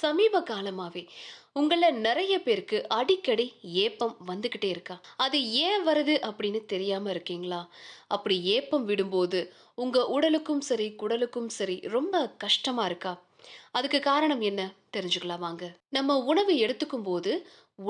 சமீப காலமாவே உங்களை நிறைய பேருக்கு அடிக்கடி ஏப்பம் வந்துக்கிட்டே இருக்கா? அது ஏன் வருது அப்படின்னு தெரியாம இருக்கீங்களா? அப்படி ஏப்பம் விடும்போது, உங்க உடலுக்கும் சரி, குடலுக்கும் சரி ரொம்ப கஷ்டமா இருக்கா? அதுக்கு காரணம் என்ன? தெரிஞ்சுக்கலாம் வாங்க. நம்ம உணவு எடுத்துக்கும் போது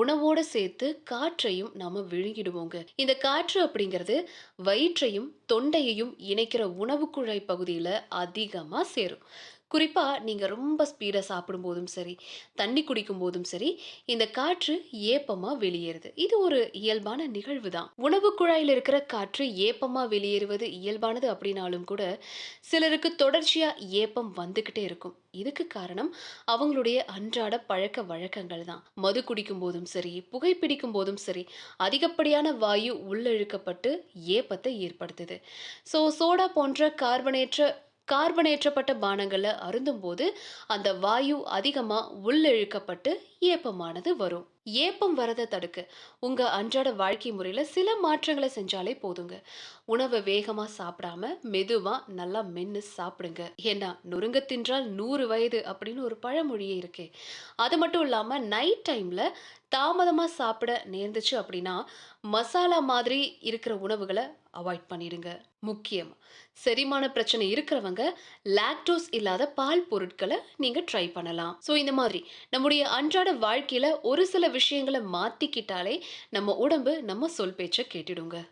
உணவோட சேர்த்து காற்றையும் நாம விழுங்கிடுவோங்க. இந்த காற்று அப்படிங்கிறது வயிற்றையும், தொண்டையையும் இணைக்கிற உணவு குழாய் பகுதியில அதிகமா சேரும். குறிப்பாக நீங்கள் ரொம்ப ஸ்பீடா சாப்பிடும்போதும் சரி, தண்ணி குடிக்கும் போதும் சரி, இந்த காற்று ஏப்பமாக வெளியேறுது. இது ஒரு இயல்பான நிகழ்வு தான். உணவு குழாயில் இருக்கிற காற்று ஏப்பமாக வெளியேறுவது இயல்பானது அப்படின்னாலும் கூட, சிலருக்கு தொடர்ச்சியாக ஏப்பம் வந்துக்கிட்டே இருக்கும். இதுக்கு காரணம் அவங்களுடைய அன்றாட பழக்க வழக்கங்கள் தான். மது குடிக்கும் போதும் சரி, புகைப்பிடிக்கும் போதும் சரி, அதிகப்படியான வாயு உள்ளிழுக்கப்பட்டு ஏப்பத்தை ஏற்படுத்துது. ஸோ சோடா போன்ற கார்பனேற்ற கார்பனேற்றப்பட்ட பானங்களை அருந்தும் போது அந்த வாயு அதிகமாக உள்ளிழுக்கப்பட்டு ஏப்பமானது வரும். ஏப்பம் வரத தடுக்க, உங்க அன்றாட வாழ்க்கை முறையில சில மாற்றங்களை செஞ்சாலே போதுங்க. உணவை வேகமா சாப்பிடாம, மெதுவா நல்லா மென்னு சாப்பிடுங்க. ஏன்னா, "நொறுங்க தின்றால் நூறு வயது" அப்படின்னு ஒரு பழமொழியே இருக்கே. அது மட்டும் இல்லாம நைட் டைம்ல தாமதமா சாப்பிட நேர்ந்துச்சு அப்படின்னா, மசாலா மாதிரி இருக்கிற உணவுகளை அவாய்ட் பண்ணிடுங்க. முக்கியம் செரிமான பிரச்சனை இருக்கிறவங்க, லாக்டோஸ் இல்லாத பால் பொருட்களை நீங்க ட்ரை பண்ணலாம். ஸோ இந்த மாதிரி நம்முடைய அன்றாட வாழ்க்கையில ஒரு சில விஷயங்களை மாத்திக்கிட்டாலே, நம்ம உடம்பு நம்ம சொல் பேச்சை கேட்டுடுங்க.